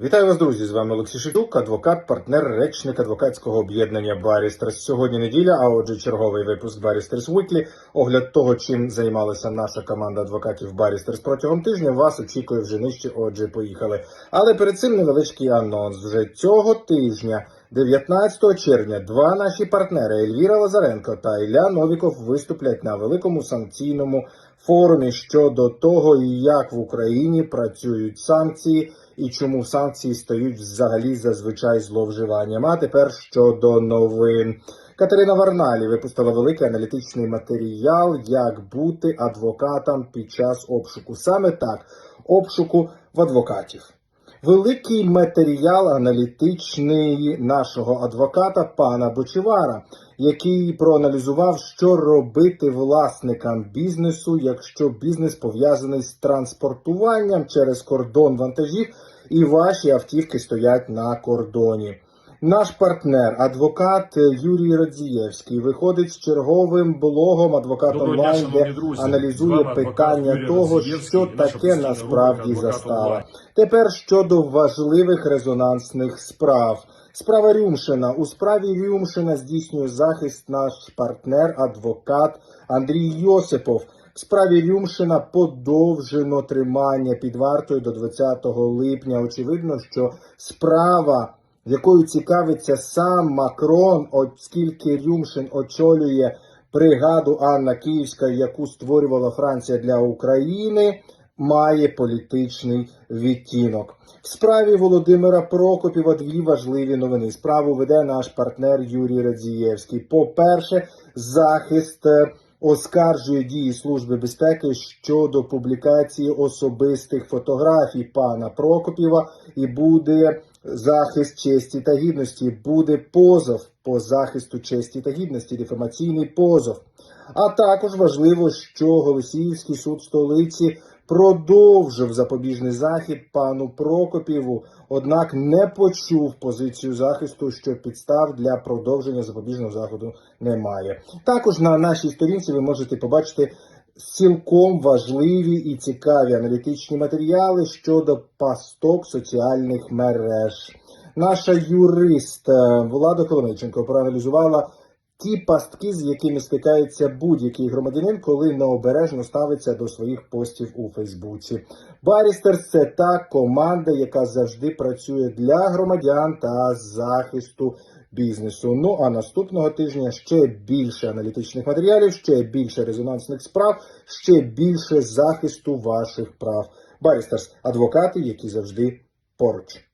Вітаю вас, друзі! З вами Олексій Шевчук, адвокат, партнер, речник адвокатського об'єднання Барістерс. Сьогодні неділя, а отже, черговий випуск Барістерс Weekly. Огляд того, чим займалася наша команда адвокатів Барістерс протягом тижня, вас очікує вже нижче. Отже, поїхали. Але перед цим невеличкий анонс. Вже цього тижня, 19 червня, два наші партнери Ельвіра Лазаренко та Ілля Новіков виступлять на великому санкційному форумі щодо того, як в Україні працюють санкції і чому санкції стають взагалі зазвичай зловживанням. А тепер щодо новин. Катерина Варналі випустила великий аналітичний матеріал, як бути адвокатом під час обшуку. Саме так, обшуку в адвокатів. Великий матеріал аналітичний нашого адвоката пана Бочевара, який проаналізував, що робити власникам бізнесу, якщо бізнес пов'язаний з транспортуванням через кордон вантажів, і ваші автівки стоять на кордоні. Наш партнер, адвокат Юрій Радзієвський, виходить з черговим блогом адвокат Доброго онлайн, шановні де друзі. аналізує питання Юрій того, що таке насправді застава. онлайн». Тепер щодо важливих резонансних справ. Справа Рюмшина. У справі Рюмшина здійснює захист наш партнер, адвокат Андрій Йосипов. В справі Рюмшина подовжено тримання під вартою до 20 липня. Очевидно, що справа, якою цікавиться сам Макрон, оскільки Рюмшин очолює бригаду Анна Київська, яку створювала Франція для України, має політичний відтінок. В справі Володимира Прокопіва дві важливі новини. Справу веде наш партнер Юрій Радзієвський. По-перше, захист е, оскаржує дії Служби безпеки щодо публікації особистих фотографій пана Прокопіва і буде захист честі та гідності. Буде позов по захисту честі та гідності, дефамаційний позов. А також важливо, що Голосіївський суд столиці продовжив запобіжний захід пану Прокопіву, однак не почув позицію захисту, що підстав для продовження запобіжного заходу немає. Також на нашій сторінці ви можете побачити цілком важливі і цікаві аналітичні матеріали щодо пасток соціальних мереж. Наша юрист е, Влада Коломейченко проаналізувала ті пастки, з якими стикається будь-який громадянин, коли необережно ставиться до своїх постів у Фейсбуці. Барістерс це та команда, яка завжди працює для громадян та захисту бізнесу. Ну а наступного тижня ще більше аналітичних матеріалів, ще більше резонансних справ, ще більше захисту ваших прав. Барістерс адвокати, які завжди поруч.